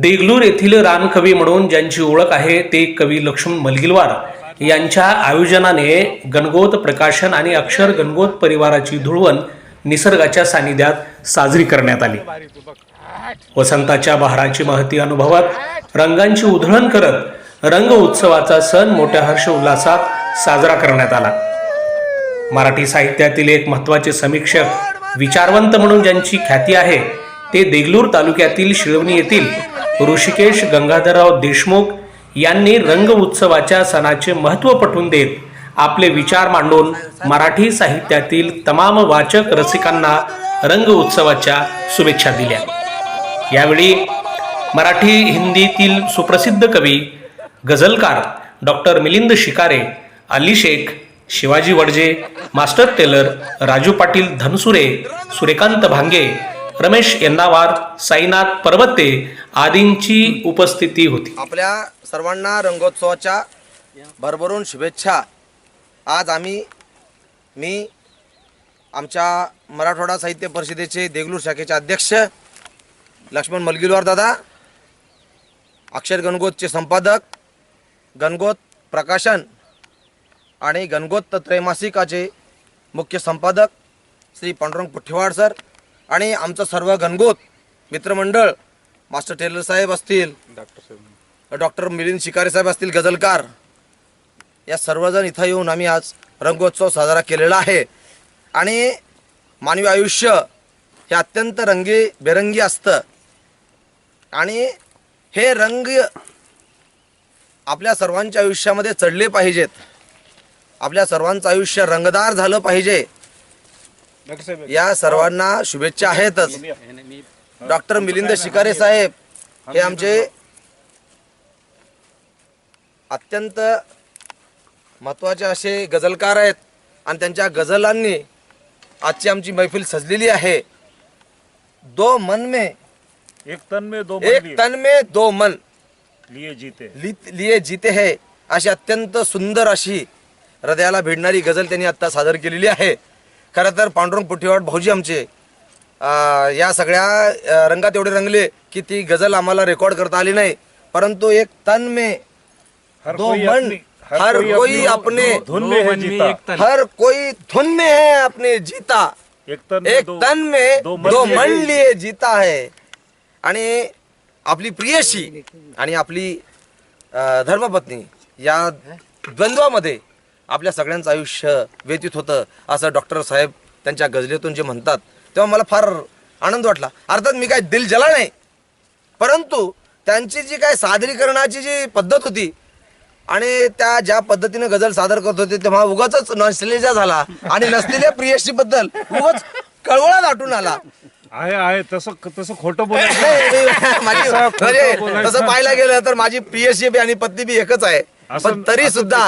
देगलूर येथील रानकवी म्हणून ज्यांची ओळख आहे ते कवी लक्ष्मण मलगिलवार. यांच्या आयोजनाने गणगोत प्रकाशन आणि अक्षर गणगोत परिवाराची धुळवण निसर्गाच्या सानिध्यात साजरी करण्यात आली. वसंताच्या बहाराची महती अनुभवत रंगांची उधळण करत रंग उत्सवाचा सण मोठ्या हर्ष उल्हासात साजरा करण्यात आला. मराठी साहित्यातील एक महत्त्वाचे समीक्षक विचारवंत म्हणून ज्यांची ख्याती आहे ते देगलूर तालुक्यातील शिळवणी येथील ऋषिकेश गंगाधरराव देशमुख यांनी रंग उत्सवाच्या सणाचे महत्त्व पटवून देत आपले विचार मांडून मराठी साहित्यातील तमाम वाचक रसिकांना रंग उत्सवाच्या शुभेच्छा दिल्या. यावेळी मराठी हिंदीतील सुप्रसिद्ध कवी गझलकार doctor Milind Shikare Ali Shaikh Shivaji Wadje master tailor Raju Patil Dhansure Suryakant Bhange Ramesh Yannawar Sainath Parwate आदींची उपस्थिती होती. आपल्या सर्वांना रंगोत्सवाच्या भरभरून शुभेच्छा. आज आम्ही मी आमच्या मराठवाडा साहित्य परिषदेचे देगलूर शाखेचे अध्यक्ष लक्ष्मण मलगिलवार दादा अक्षर गणगोतचे संपादक गणगोत प्रकाशन आणि गणगोत त्रैमासिकाचे मुख्य संपादक श्री पांडुरंग पुठ्ठेवाड सर आणि आमचं सर्व गणगोत मित्रमंडळ मास्टर टेलर साहेब असतील डॉक्टर मिलिंद शिकारे साहेब असतील गझलकार या सर्वजण इथं येऊन आम्ही आज रंगोत्सव साजरा केलेला आहे. आणि मानवी आयुष्य हे अत्यंत रंगी बेरंगी असतं. आणि हे रंग आपल्या सर्वांच्या आयुष्यामध्ये चढले पाहिजेत. आपल्या सर्वांचं आयुष्य रंगदार झालं पाहिजे. या सर्वांना शुभेच्छा आहेतच. डॉक्टर मिलिंद शिकारे साहेब हे आमचे अत्यंत महत्त्वाचे असे गझलकार आहेत आणि त्यांच्या गझलांनी आजची आमची मैफिल सजलेली आहे. दो मन में एक तन में दो एक तन में दो मन लिए जीते. लिए जीते है अशी अत्यंत सुंदर अशी हृदयाला भिडणारी गझल त्यांनी आता सादर केलेली आहे. खरं तर पांडुरंग पुठेवाड भाऊजी आमचे या सगळ्या रंगात एवढे रंगले की ती गझल आम्हाला रेकॉर्ड करता आली नाही. परंतु एक तन में हर दो कोई मन अपनी- हर कोई अपने धुन में है जीता। हर कोई धुन में है अपने जीता। एक तन में एक दो तन में दो दो मन लिए जीता है। आणि आपली प्रियशी आणि आपली धर्मपत्नी या द्वंद्वामध्ये आपल्या सगळ्यांचं आयुष्य व्यतीत होतं असं डॉक्टर साहेब त्यांच्या गजलेतून जे म्हणतात तेव्हा मला फार आनंद वाटला. अर्थात मी काय दिल जला नाही. परंतु त्यांची जी काय सादरीकरणाची जी पद्धत होती आणि त्या ज्या पद्धतीने गझल सादर करत होते तेव्हा उगाच नसलेल्या झाला आणि नसलेल्या प्रियशी बद्दल उगाच कळवळा दाटून आला. आहे आहे. तसं तसं खोटं खोटं म्हणजे. तसं पाहायला गेलं तर माझी प्रियशी बी आणि पत्नी बी एकच आहे. पण तरी सुद्धा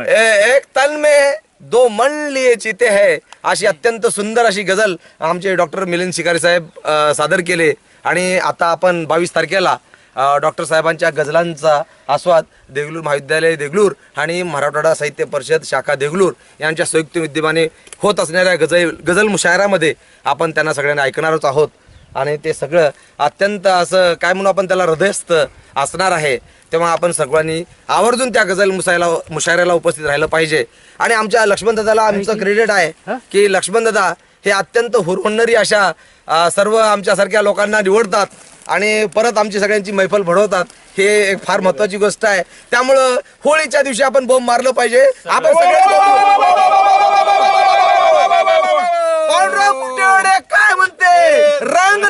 आहे. ए- एक तन में दो मन लिए चिते है। अशी अत्यंत सुंदर अशी गझल आमचे डॉक्टर मिलिंद शिकारी साहेब सादर केले. आणि आता आपण बावीस तारखेला डॉक्टर साहेबांच्या गझलांचा आस्वाद देगलूर महाविद्यालय देगलूर आणि मराठवाडा साहित्य परिषद शाखा देगलूर यांच्या संयुक्त विद्यमाने होत असणाऱ्या गझल गझल मुशायरामध्ये आपण त्यांना सगळ्यांना ऐकणारच आहोत. आणि ते सगळं अत्यंत असं काय म्हणू आपण त्याला हृदयस्थ असणार आहे तेव्हा आपण सगळ्यांनी आवर्जून त्या गझल मुसायला मुशायऱ्याला उपस्थित राहिलं पाहिजे. आणि आमच्या लक्ष्मणदादाला आमचं क्रेडिट आहे की लक्ष्मणदादा हे अत्यंत हुरवणणारी अशा सर्व आमच्यासारख्या लोकांना निवडतात आणि परत आमची सगळ्यांची मैफल भडवतात. हे एक फार महत्वाची गोष्ट आहे. त्यामुळं होळीच्या दिवशी आपण बोंब मारलं पाहिजे. आपण റാങ്ക്